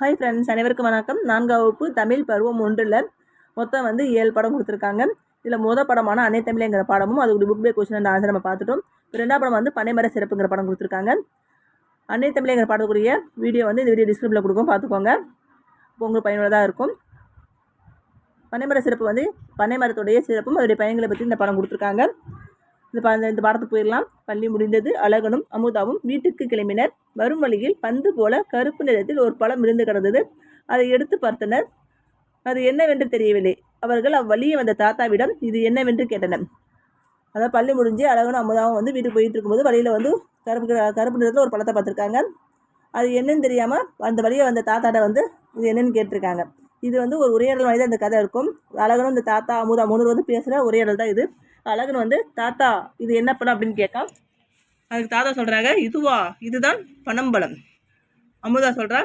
Hi friends அனைவருக்கும் வணக்கம். நான்காம் வகுப்பு தமிழ் பருவம் ஒன்றில் மொத்தம் வந்து ஏழு படம் கொடுத்துருக்காங்க. இதில் மொதல் படமான அன்னை தமிழ்ங்கிற பாடமும் அது புக் பே கொஸ்டின் அந்த ஆன்சர் நம்ம பார்த்துட்டோம். ரெண்டாம் படம் வந்து பனைமர சிறப்புங்கிற படம் கொடுத்துருக்காங்க. அன்னை தமிழேங்கிற பாடக்கூடிய வீடியோ வந்து இந்த வீடியோ டிஸ்கிரிப்ஷனில் கொடுக்கும் பார்த்துக்கோங்க. உங்களுக்கு பயனுள்ளதாக இருக்கும். பனைமர சிறப்பு வந்து பனைமரத்துடைய சிறப்பும் அதோடைய பயன்களை பற்றி இந்த படம் கொடுத்துருக்காங்க. இந்த ப இந்த பாடத்துக்கு போயிடலாம் பள்ளி முடிந்தது அழகனும் அமுதாவும் வீட்டுக்கு கிளம்பினர். வரும் வழியில் பந்து போல கருப்பு நிறத்தில் ஒரு பழம் விழுந்து கிடந்தது. அதை எடுத்து பார்த்தனர். அது என்னவென்று தெரியவில்லை. அவர்கள் அவ்வழியே வந்த தாத்தாவிடம் இது என்னவென்று கேட்டனர். அதாவது பள்ளி முடிஞ்சு அழகனும் அமுதாவும் வந்து வீட்டுக்கு போயிட்டு இருக்கும்போது வழியில் வந்து கருப்பு கருப்பு நிறத்தில் ஒரு பழத்தை பார்த்துருக்காங்க. அது என்னன்னு தெரியாமல் அந்த வழியை வந்த தாத்தாட்ட வந்து இது என்னன்னு கேட்டிருக்காங்க. இது வந்து ஒரு உரையாடல் மாதிரி தான் இந்த கதை இருக்கும். அழகனும் இந்த தாத்தா அமுதா மூணு வந்து பேசுகிற உரையாடல் தான் இது. அழகன் வந்து தாத்தா இது என்ன பழம் அப்படின்னு கேட்கா அதுக்கு தாத்தா சொல்கிறாங்க இதுவா? இதுதான் பனம்பழம். அமுதா சொல்கிறா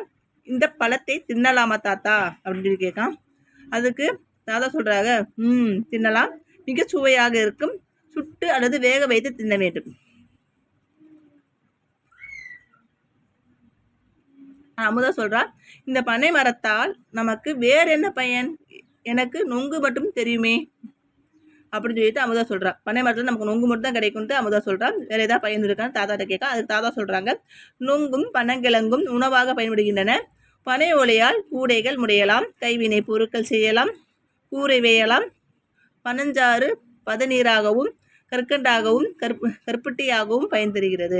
இந்த பழத்தை தின்னலாமா தாத்தா? அப்படின்னு கேட்கான். அதுக்கு தாத்தா சொல்கிறாங்க ம் தின்னலாம். மிக சுவையாக இருக்கும். சுட்டு அல்லது வேக வைத்து தின்ன வேண்டும். அமுதா சொல்கிறா இந்த பனை மரத்தால் நமக்கு வேற என்ன பயன்? எனக்கு நொங்கு மட்டும் தெரியுமே. அப்படின்னு சொல்லிட்டு அமுதா சொல்கிறா பனை மரத்தில் நமக்கு நொங்கு மட்டும் தான் கிடைக்கும்ட்டு அமுதா சொல்கிறா வேறு ஏதாவது பயன் இருக்கான்னு தாத்தாட்ட கேட்க. அதுக்கு தாத்தா சொல்கிறாங்க நொங்கும் பனங்கிழங்கும் உணவாக பயன்படுகின்றன. பனை ஓலையால் கூடைகள் முடையலாம் கைவினை பொருட்கள் செய்யலாம் கூரை வேயலாம். பனஞ்சாறு பதநீராகவும் கற்கண்டாகவும் கற்பு கற்பட்டியாகவும் பயன் தருகிறது.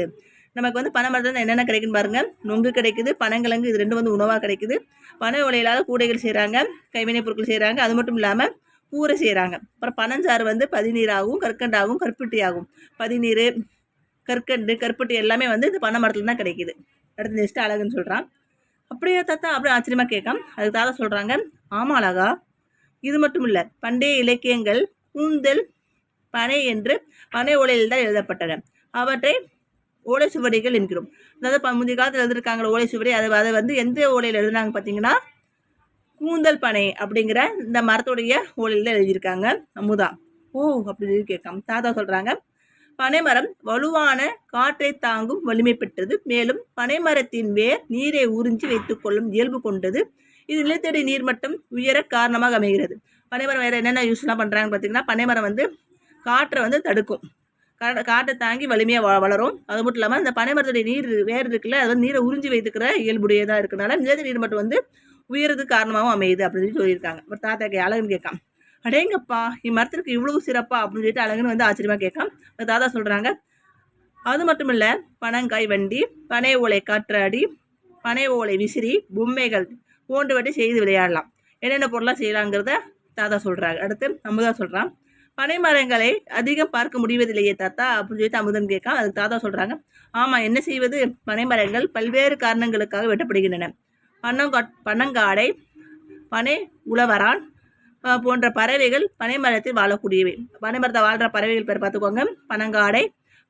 நமக்கு வந்து பனை மரத்தில் என்னென்ன கிடைக்குன்னு பாருங்கள் நொங்கு கிடைக்குது பனங்கிழங்கு இது ரெண்டும் வந்து உணவாக கிடைக்குது. பனை ஓலையிலால் கூடைகள் செய்கிறாங்க கைவினைப் பொருட்கள் செய்கிறாங்க அது மட்டும் இல்லாமல் கூரை செய்கிறாங்க அப்புறம் பனஞ்சாறு வந்து பதிநீராகவும் கற்கண்டாகவும் கருப்பட்டியாகும் பதிநீர் கற்கண்டு கருப்பட்டி எல்லாமே வந்து இந்த பனை மரத்தில் தான் கிடைக்குது. அடுத்து நெக்ஸ்ட் அழகுன்னு சொல்கிறான் அப்படியே தாத்தா? அப்படியே ஆச்சரியமாக கேட்காம் அதுக்கு தாத்தா சொல்கிறாங்க ஆமாம் அழகா. இது மட்டும் இல்லை பண்டைய இலக்கியங்கள் கூந்தல் பனை என்று பனை உலையில் தான் எழுதப்பட்டன. அவற்றை ஓலை சுவடிகள் என்கிறோம். அதாவது முந்தைய காலத்தில் எழுதிருக்காங்களே ஓலை சுவடி அதை அதை வந்து எந்த ஓலையில் எழுதுனாங்க பார்த்தீங்கன்னா கூந்தல் பனை அப்படிங்கிற இந்த மரத்துடைய ஓலையில் தான் எழுதியிருக்காங்க. அமுதா. ஓ அப்படின்னு கேட்காம தாத்தா சொல்கிறாங்க பனைமரம் வலுவான காற்றை தாங்கும் வலிமை பெற்றது. மேலும் பனைமரத்தின் வேர் நீரை உறிஞ்சி வைத்துக்கொள்ளும் இயல்பு கொண்டது. இது நிலத்தடி நீர்மட்டம் உயர காரணமாக அமைகிறது. பனைமரம் வேறு என்னென்ன யூஸ்லாம் பண்ணுறாங்க பார்த்தீங்கன்னா பனைமரம் வந்து காற்றை வந்து தடுக்கும். காட்டை காட்டை தாங்கி வலிமையாக வ வளரும். அது மட்டும் இல்லாமல் இந்த பனைமரத்துடைய நீர் வேறு இருக்குல்ல அது வந்து நீரை உறிஞ்சி வைத்துக்கிற இயல்புடையதாக இருக்கனால நிலத்தடி நீர் மட்டும் வந்து உயரதுக்கு காரணமாகவும் அமையுது அப்படின்னு சொல்லி சொல்லியிருக்காங்க. அப்புறம் தாத்தா கே அழகுன்னு கேட்கான். அடேங்கப்பா இம்மரத்திற்கு இவ்வளவு சிறப்பா அப்படின்னு சொல்லிட்டு அழகுன்னு வந்து ஆச்சரியமாக கேட்கான். அந்த தாத்தா சொல்கிறாங்க அது மட்டும் இல்லை பனங்காய் வண்டி பனை ஓலை காற்றாடி பனை ஓலை விசிறி பொம்மைகள் போன்றவற்றை செய்து விளையாடலாம். என்னென்ன பொருளாக செய்யலாங்கிறத தாத்தா சொல்கிறாங்க அடுத்து அமுதா சொல்கிறான் பனை மரங்களை அதிகம் பார்க்க முடிவதில்லையே தாத்தா அப்படின்னு சொல்லிட்டு அமுதன் கேட்கான் அதுக்கு தாத்தா சொல்கிறாங்க ஆமாம் என்ன செய்வது? பனை மரங்கள் பல்வேறு காரணங்களுக்காக வெட்டப்படுகின்றன. பனங்கா பனங்காடை பனை உழவரான் போன்ற பறவைகள் பனை மரத்தில் வாழக்கூடியவை. பனை மரத்தை வாழ்கிற பறவைகள் பேர் பார்த்துக்கோங்க. பனங்காடை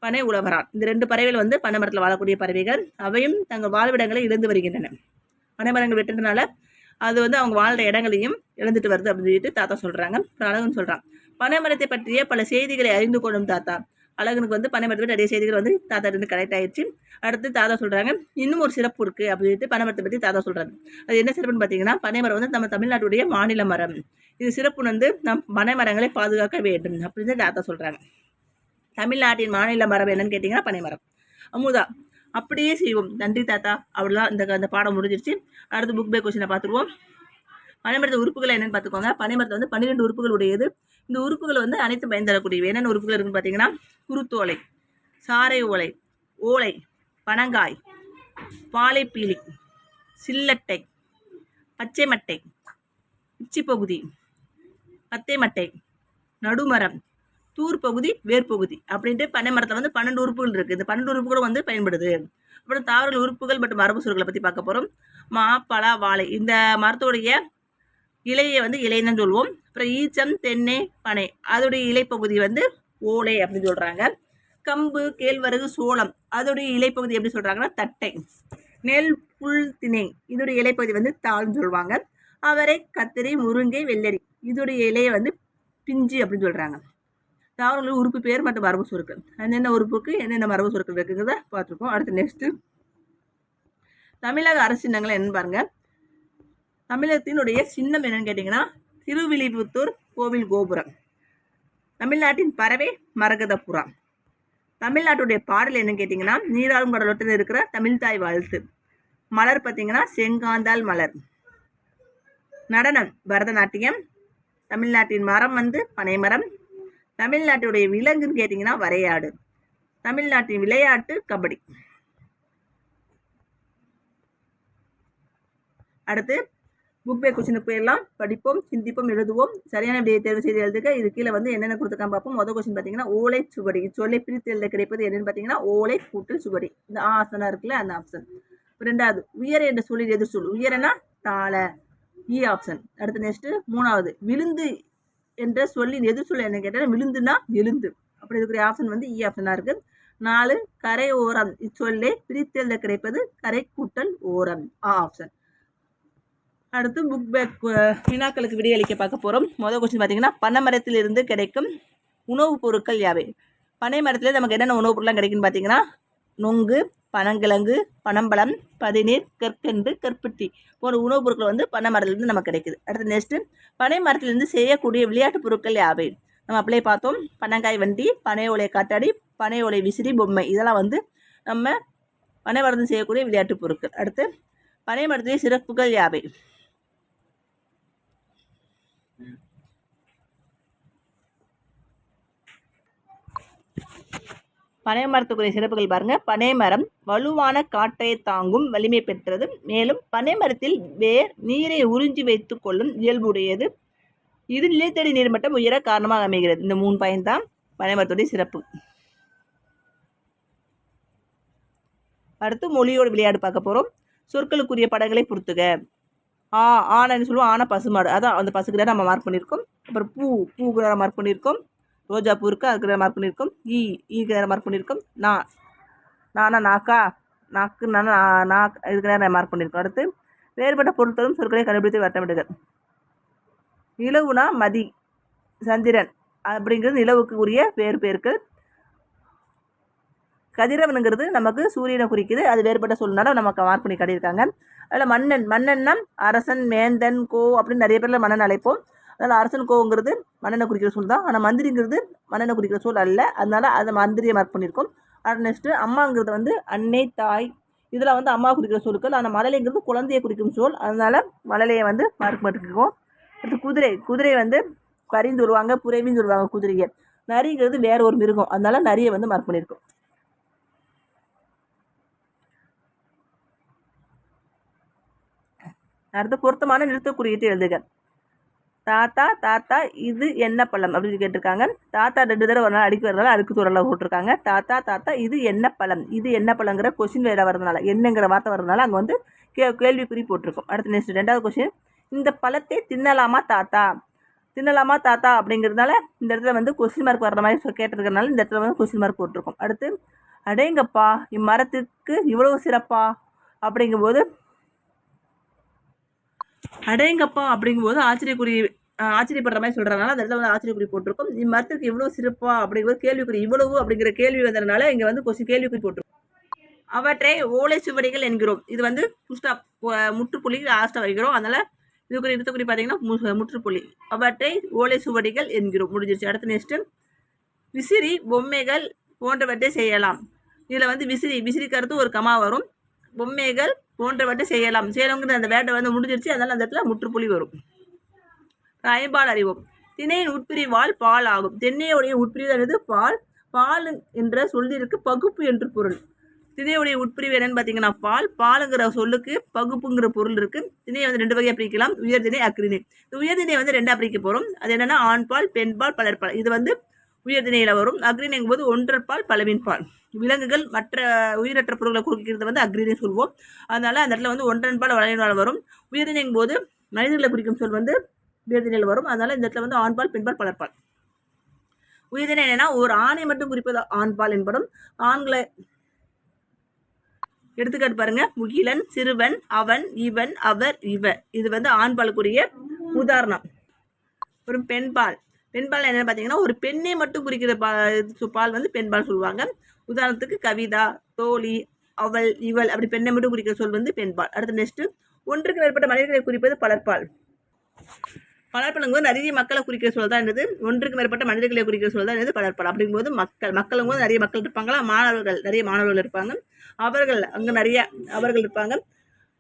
பனை உழவரான். இந்த ரெண்டு பறவைகள் வந்து பனை மரத்தில் வாழக்கூடிய பறவைகள். அவையும் தங்கள் வாழ்விடங்களை இழந்து வருகின்றன. பனை மரங்கள் வெட்டுறதுனால அது வந்து அவங்க வாழ்கிற இடங்களையும் இழந்துட்டு வருது அப்படின்னு சொல்லிட்டு தாத்தா சொல்கிறாங்க அழகுன்னு சொல்கிறான் பனைமரத்தை பற்றிய பல செய்திகளை அறிந்து கொள்ளும் தாத்தா. அழகனுக்கு வந்து பனைமரத்தை பற்றி நிறைய செய்திகள் வந்து தாத்தா இருந்து கரெக்ட் ஆயிடுச்சு. அடுத்து தாத்தா சொல்கிறாங்க இன்னும் ஒரு சிறப்பு இருக்குது அப்படின்னு சொல்லிட்டு பனைமரத்தை பற்றி தாத்தா சொல்கிறாங்க அது என்ன சிறப்புன்னு பார்த்தீங்கன்னா பனை மரம் வந்து நம்ம தமிழ்நாட்டுடைய மாநில மரம். இது சிறப்பு வந்து நம் பனை மரங்களை பாதுகாக்க வேண்டும் அப்படின்னு தாத்தா சொல்கிறாங்க தமிழ்நாட்டின் மாநில மரம் என்னன்னு கேட்டிங்கன்னா பனை மரம் அமுதா அப்படியே செய்வோம். நன்றி தாத்தா. அவ்வளோதான் இந்த அந்த பாடம் முடிஞ்சிருச்சு. அடுத்து புக் பே கொஸ்டினை பார்த்துருவோம். பனைமரத்து உறுப்புகள் என்னன்னு பார்த்துக்கோங்க. பனைமரத்தில் வந்து பன்னிரெண்டு உறுப்புகள் உடையது. இந்த உறுப்புகள் வந்து அனைத்து பயன்தரக்கூடியவை. என்னென்ன உறுப்புகள் இருக்குன்னு பார்த்தீங்கன்னா குருத்தோலை சாரை ஓலை ஓலை பனங்காய் பாலைப்பீலி சில்லட்டை பச்சை மட்டை உச்சி பகுதி பத்தை மட்டை நடுமரம் தூர் பகுதி வேர்பகுதி அப்படின்ட்டு பனை மரத்தில் வந்து பன்னெண்டு உறுப்புகள் இருக்குது இந்த பன்னெண்டு உறுப்புகளும் வந்து பயன்படுது. அப்புறம் தாவர உறுப்புகள் மற்றும் மரபு சுருக்களை பற்றி பார்க்க போகிறோம் மா பலா வாழை இந்த மரத்தோடைய இலையை வந்து இலைன்னு சொல்லுவோம். அப்புறம் ஈச்சம் தென்னை பனை. அதோடைய இலைப்பகுதி வந்து ஓலை அப்படின்னு சொல்கிறாங்க கம்பு கேழ்வரகு சோளம். அதோடைய இலைப்பகுதி எப்படி சொல்கிறாங்கன்னா தட்டை. நெல் புல் திணை இதோடைய இலைப்பகுதி வந்து தாள்னு சொல்லுவாங்க. அவரை கத்திரி முருங்கை வெள்ளரி. இதோடைய இலையை வந்து பிஞ்சு அப்படின்னு சொல்கிறாங்க தாவரங்களில் உறுப்பு பேர் மற்றும் மரபு சுருக்கள் என்னென்ன உறுப்புக்கு என்னென்ன மரபு சுருக்கள் இருக்குங்கிறத பார்த்துருக்கோம். அடுத்து நெக்ஸ்ட்டு தமிழக அரசு என்ன பாருங்கள் தமிழகத்தினுடைய சின்னம் என்னன்னு கேட்டிங்கன்னா திருவிழிபுத்தூர் கோவில் கோபுரம். தமிழ்நாட்டின் பறவை மரகதபுரா. தமிழ்நாட்டுடைய பாடல் என்னன்னு கேட்டிங்கன்னா நீராளும் கடலோட்டத்தில் இருக்கிற தமிழ்தாய் வாழ்த்து. மலர் பார்த்தீங்கன்னா செங்காந்தால் மலர். நடனம் பரதநாட்டியம். தமிழ்நாட்டின் மரம் வந்து பனைமரம். தமிழ்நாட்டுடைய விலங்குன்னு கேட்டிங்கன்னா வரையாடு. தமிழ்நாட்டின் விளையாட்டு கபடி. அடுத்து புக் பே கொஸ்டினுக்கு போயிடலாம் படிப்போம் சிந்திப்போம் எழுதுவோம். சரியான விடையை தேர்வு செய்து எழுதுக. இது கீழே வந்து என்னென்ன கொடுத்துருக்காங்க பார்ப்போம். முதல் கொஸ்டின் பார்த்தீங்கன்னா ஓலை சுவடி. சொல்லை பிரித்து எழுத கிடைப்பது என்னன்னு பார்த்தீங்கன்னா ஓலை கூட்டல் சுவடி. இந்த ஆசனம் இருக்குல்ல அந்த ஆப்ஷன் ரெண்டாவது உயர் என்ற சொல்லில் எதிர் சொல். உயரனா தாள. E இ ஆப்ஷன் அடுத்து நெக்ஸ்ட் மூணாவது விழுந்து என்ற சொல்லின் எதிர் சொல் என்ன கேட்டால் விழுந்துனா எழுந்து. அப்படி இருக்கிற ஆப்ஷன் வந்து e இ ஆப்ஷனாக இருக்குது நாலு கரை ஓரம். இச்சொல்லை பிரித்தெழுத கிடைப்பது கரை கூட்டல் ஓரம். ஆ ஆப்ஷன் அடுத்து புக் பேக் வினாக்களுக்கு விடையளிக்க பார்க்க போகிறோம் முதல் கொஸ்டின் பார்த்தீங்கன்னா பனைமரத்திலிருந்து கிடைக்கும் உணவுப் பொருட்கள் யாவை? பனை மரத்தில் நமக்கு என்னென்ன உணவுப் பொருட்லாம் கிடைக்குன்னு பார்த்தீங்கன்னா நொங்கு பனங்கிழங்கு பனம்பழம் பதிநீர் கற்கண்டு கற்பட்டி போன்ற உணவுப் பொருட்கள் வந்து பனை மரத்துலேருந்து நமக்கு கிடைக்குது. அடுத்து நெக்ஸ்ட்டு பனை மரத்திலிருந்து செய்யக்கூடிய விளையாட்டுப் பொருட்கள் யாவை? நம்ம அப்படியே பார்த்தோம். பனங்காய் வண்டி பனை ஓலை காட்டாடி பனை ஓலை விசிறி பொம்மை. இதெல்லாம் வந்து நம்ம பனை மரத்தில் செய்யக்கூடிய விளையாட்டுப் பொருட்கள். அடுத்து பனை மரத்திலே சிறப்புகள் யாவை? பனை மரத்துக்குரிய சிறப்புகள் பாருங்க. பனை மரம் வலுவான காற்றை தாங்கும் வலிமை பெற்றது. மேலும் பனை மரத்தில் வேர் நீரை உறிஞ்சி வைத்துக் கொள்ளும் இயல்புடையது. இது நிலத்தடி நீர்மட்டம் உயர காரணமாக அமைகிறது. இந்த மூணு பயன் தான் பனை மரத்துடைய சிறப்பு. அடுத்து மொழியோட விளையாடு பார்க்க போகிறோம் சொற்களுக்குரிய படங்களை பொறுத்துக. ஆ ஆனன்னு சொல்லுவோம்? ஆன பசுமாடு. அதான் அந்த பசுக்கு நம்ம மார்க் பண்ணியிருக்கோம். அப்புறம் பூ பூக்கு மார்க் பண்ணியிருக்கோம். ரோஜா பூ அதுக்கு நேரம் மார்க் பண்ணியிருக்கோம். ஈ ஈக்கு நேரம் மார்க் பண்ணியிருக்கோம். நா நானா நாக்கா நாக்கு நானா நாக் இதுக்கு நேரம் மார்க் பண்ணியிருக்கோம். அடுத்து வேறுபட்ட பொருட்களும் சொற்களை கண்டுபிடித்து வட்டமிடுக நிலவுனா மதி சந்திரன் அப்படிங்கிறது நிலவுக்கு உரிய வேறு பேர்கள் கதிரவனுங்கிறது நமக்கு சூரியனை குறிக்குது. அது வேறுபட்ட சொல்லுனால நமக்கு மார்க் பண்ணி காட்டியிருக்காங்க. அதில் மன்னன் மன்னன்னா அரசன் மேந்தன் கோ அப்படின்னு நிறைய பேரில் மன்னன் அழைப்போம். அதனால் அரசன் கோவங்கிறது மன்னனை குறிக்கிற சொல் தான். ஆனால் மந்திரிங்கிறது மன்னனை குறிக்கிற சொல் அல்ல. அதனால் அதை மந்திரியை மார்க் பண்ணியிருக்கோம். நெக்ஸ்ட்டு அம்மாங்கிறது வந்து அன்னை தாய். இதில் வந்து அம்மா குறிக்கிற சொற்கள் ஆனால் மழலைங்கிறது குழந்தையை குறிக்கும் சொல் அதனால் மழலையை வந்து மார்க் பண்ணிருக்கோம். அடுத்து குதிரை. குதிரை வந்து கரின்னு சொல்லுவாங்க புரைவின்னு சொல்லுவாங்க குதிரையை. நரிங்கிறது வேற ஒரு மிருகம். அதனால நரியை வந்து மார்க் பண்ணியிருக்கோம். அடுத்து பொருத்தமான நிறுத்த குறியீட்டு எழுதுக. தாத்தா தாத்தா இது என்ன பழம்? அப்படின்னு கேட்டிருக்காங்க. தாத்தா ரெண்டு தடவை ஒரு நாள் அடிக்க வரதுனால அதுக்கு தூரலாம் போட்டிருக்காங்க. தாத்தா தாத்தா இது என்ன பழம்? இது என்ன பழங்கிற கொஷின் வேறு வரதுனால என்னங்கிற வார்த்தை வரதுனால அங்கே வந்து கே கேள்விக்குறி போட்டிருக்கோம். அடுத்து நெக்ஸ்ட் ரெண்டாவது கொஷின் இந்த பழத்தை தின்னலாமா தாத்தா? தின்னலாமா தாத்தா அப்படிங்கிறதுனால இந்த இடத்துல வந்து கொஸ்டின் மார்க் வர்ற மாதிரி கேட்டிருக்கிறதுனால கேட்டிருக்கறனால இந்த இடத்துல வந்து கொஸ்டின் மார்க் போட்டிருக்கோம். அடுத்து அடேங்கப்பா இம்மரத்துக்கு இவ்வளவு சிறப்பா? அப்படிங்கும்போது அடேங்கப்பா அப்படிங்கும்போது ஆச்சரியக்குறி ஆச்சரியப்படுற மாதிரி சொல்கிறனால அந்த இடத்துல வந்து ஆச்சரியக்குறி போட்டிருக்கோம். மரத்துக்கு இவ்வளோ சிறப்பா அப்படிங்கும்போது கேள்விக்குறி இவ்வளவு அப்படிங்கிற கேள்வி வந்ததுனால இங்கே வந்து கொஸ்டின் கேள்விக்குறி போட்டிருக்கோம். அவற்றை ஓலை சுவடிகள் என்கிறோம். இது வந்து புஷ்டா முற்றுப்புள்ளி லாஸ்ட்டாக வைக்கிறோம் அதனால் இதுக்கு இடத்துக்குறி பார்த்தீங்கன்னா மு- முற்றுப்புள்ளி. அவற்றை ஓலை சுவடிகள் என்கிறோம். முடிஞ்சிருச்சு. அடுத்த நெக்ஸ்ட்டு விசிறி பொம்மைகள் போன்றவற்றை செய்யலாம். இதில் வந்து விசிறி விசிறி கருத்து ஒரு கமா வரும். பொம்மைகள் போன்றவற்றை செய்யலாம். செய்யலாம்ங்கிற அந்த வேட்டை வந்து முடிஞ்சிருச்சு. அதனால் அந்த இடத்துல முற்றுப்புள்ளி வரும். ஐம்பால் அறிவோம். திணையின் உட்பிரிவால் பால் ஆகும். திண்ணையுடைய உட்பிரிவானது பால். பால் என்ற சொல்லிற்கு பகுப்பு என்று பொருள். திணையுடைய உட்பிரிவு என்னன்னு பார்த்தீங்கன்னா பால். பாலுங்கிற சொல்லுக்கு பகுப்புங்கிற பொருள் இருக்கு. திணையை வந்து ரெண்டு வகையாக பிரிக்கலாம். உயர்திணை அக்ரிணை இந்த உயர்திணை வந்து ரெண்டாக பிரிக்க போகிறோம் அது என்னன்னா ஆண்பால் பெண்பால் பலர்பால். இது வந்து உயர்திணையில் வரும். அக்ரிணைங்கும் போது ஒன்றற்பால் பலவின்பால் விலங்குகள் மற்ற உயிரற்ற பொருட்களை குறிக்கிறது வந்து அக்ரிணை சொல்வோம். அதனால் அந்த இடத்துல வந்து ஒன்றன்பால் வளைவினால் வரும். உயர்திணைங்கும் போது மனிதர்களை குறிக்கும் சொல் வந்து உயர்திணையில் வரும். அதனால் இந்த இடத்துல வந்து ஆண்பால் பெண்பால் பலர்பால். உயர்திணை என்னன்னா ஒரு ஆணை மட்டும் குறிப்பது ஆண்பால் என்படும். ஆண்களை எடுத்துக்காட்டு பாருங்க. முகிலன் சிறுவன் அவன் இவன் அவர் இவ. இது வந்து ஆண்பாலுக்குரிய உதாரணம். ஒரு பெண்பால். பெண்பால் என்னென்னு பார்த்தீங்கன்னா ஒரு பெண்ணை மட்டும் குறிக்கிற பா இது பால் வந்து பெண்பால் சொல்லுவாங்க. உதாரணத்துக்கு கவிதா தோழி அவள் இவள் அப்படி பெண்ணை மட்டும் குறிக்கிற சொல் வந்து பெண்பால். அடுத்து நெக்ஸ்ட் ஒன்றுக்கு மேற்பட்ட மனிதர்களை குறிப்பது பலர்பால். பலர்பாலுங்கும்போது நிறைய மக்களை குறிக்கிற சொல் தான் என்னது? ஒன்றுக்கு மேற்பட்ட மனிதர்களை குறிக்கிற சொல் தான் என்னது? பலர்பால். அப்படிங்கும்போது மக்கள். மக்களும் போது நிறைய மக்கள் இருப்பாங்களா? மாணவர்கள். நிறைய மாணவர்கள் இருப்பாங்க. அவர்கள் அங்கே நிறைய அவர்கள் இருப்பாங்க.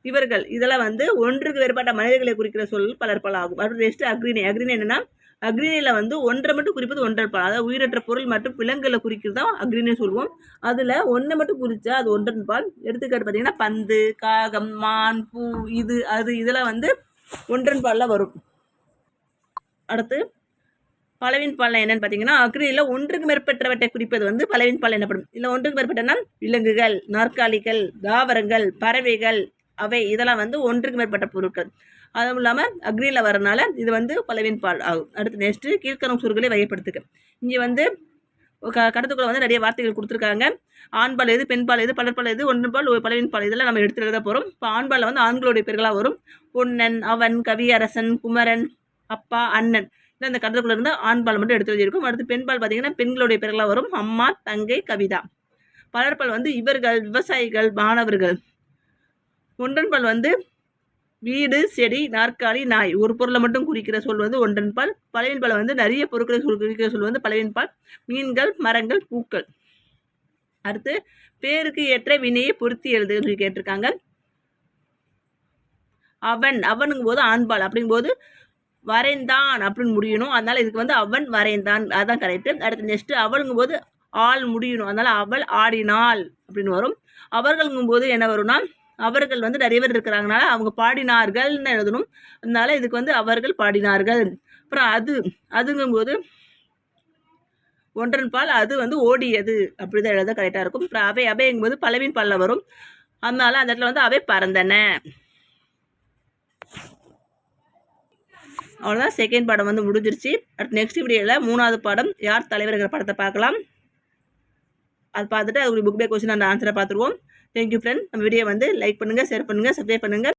இவர்கள் இதெல்லாம் வந்து ஒன்றுக்கு மேற்பட்ட மனிதர்களை குறிக்கிற சொல் பலர்பால் ஆகும். அடுத்து நெக்ஸ்ட் அக்ரினி அக்ரிணி என்னன்னா அக்ரிணியில் வந்து ஒன்றை மட்டும் குறிப்பது ஒன்றரை பால் அதாவது உயிரற்ற பொருள் மற்றும் விலங்குகளை குறிக்கிறது தான் அக்ரிணி சொல்லுவோம் அதில் ஒன்றை மட்டும் குறிச்சா அது ஒன்றன் பால். எடுத்துக்காட்டு பார்த்தீங்கன்னா பந்து காகம் மான் பூ இது அது இதெல்லாம் வந்து ஒன்றன் பாலில் வரும். அடுத்து பலவின் பால் என்னன்னு பார்த்தீங்கன்னா அக்ரியில் ஒன்றுக்கு மேற்பட்டவற்றை குறிப்பது வந்து பலவின் பால் எனப்படும். இல்லை ஒன்றுக்கு மேற்பட்டனா விலங்குகள் நாற்காலிகள் தாவரங்கள் பறவைகள் அவை இதெல்லாம் வந்து ஒன்றுக்கு மேற்பட்ட பொருட்கள். அதுவும் இல்லாமல் அக்னியில் வரனால இது வந்து பலவின் பால் ஆகும். அடுத்து நெக்ஸ்ட்டு கீழ்கணும் சுருகளை வகைப்படுத்துக்கு இங்கே வந்து க கடத்துக்குள்ள வந்து நிறைய வார்த்தைகள் கொடுத்துருக்காங்க. ஆண்பால் எது பெண்பால் எது பலர்பால் எது ஒன்று பால் பலவின் பால் இதெல்லாம் நம்ம எடுத்து எழுத போகிறோம் இப்போ ஆண்பாலில் வந்து ஆண்களுடைய பெயர்களாக வரும். பொன்னன் அவன் கவியரசன் குமரன் அப்பா அண்ணன். இல்லை அந்த கடத்துக்குள்ள இருந்து ஆண்பால் மட்டும் எடுத்து எழுதியிருக்கும். அடுத்து பெண்பால் பார்த்தீங்கன்னா பெண்களுடைய பெயர்களாக வரும். அம்மா தங்கை கவிதா. பலர்பால் வந்து இவர்கள் விவசாயிகள் மாணவர்கள். ஒன்றன்பால் வந்து வீடு செடி நாற்காலி நாய். ஒரு பொருளை மட்டும் குறிக்கிற சொல் வந்து ஒன்றன்பால் பலவின்பால் வந்து நிறைய பொருட்களை சொல் குறிக்கிற சொல் வந்து பலவின்பால் மீன்கள் மரங்கள் பூக்கள். அடுத்து பேருக்கு ஏற்ற வினையை பொருத்தி எழுதுன்னு சொல்லி கேட்டிருக்காங்க. அவன் அவனுங்கும் போது ஆண்பால். அப்படிங்கும்போது வரைந்தான் அப்படின்னு முடியணும். அதனால் இதுக்கு வந்து அவன் வரைந்தான். அதுதான் கரெக்டு அடுத்து நெக்ஸ்ட்டு அவளுங்கும் போது ஆள் முடியணும். அதனால் அவள் ஆடினாள் அப்படின்னு வரும். அவர்களுங்கும் போது என்ன வரும்னா அவர்கள் வந்து நிறைய பேர் இருக்கிறாங்கனால அவங்க பாடினார்கள்னு எழுதணும். அதனால இதுக்கு வந்து அவர்கள் பாடினார்கள். அப்புறம் அது அதுங்கும்போது ஒன்றன் பால் அது வந்து ஓடியது. அப்படி தான் எழுத கரெக்டாக இருக்கும். அப்புறம் அவை அவைங்கும்போது பலவின் பல்ல வரும். அதனால அந்த இடத்துல வந்து அவை பறந்தன. அவ்வளோதான் செகண்ட் பாடம் வந்து முடிஞ்சிருச்சு. அடுத்து நெக்ஸ்ட் வீடியோவில் மூணாவது பாடம் யார் தலைவர்கிற படத்தை பார்க்கலாம். அது பார்த்துட்டு அதுக்கு புக் பே கொஸ்டின் அந்த ஆன்சரை பார்த்துருவோம். தேங்க்யூ ஃப்ரெண்ட் நம்ம வீடியோ வந்து லைக் பண்ணுங்கள் ஷேர் பண்ணுங்கள் சப்ஸ்கிரைப் பண்ணுங்கள்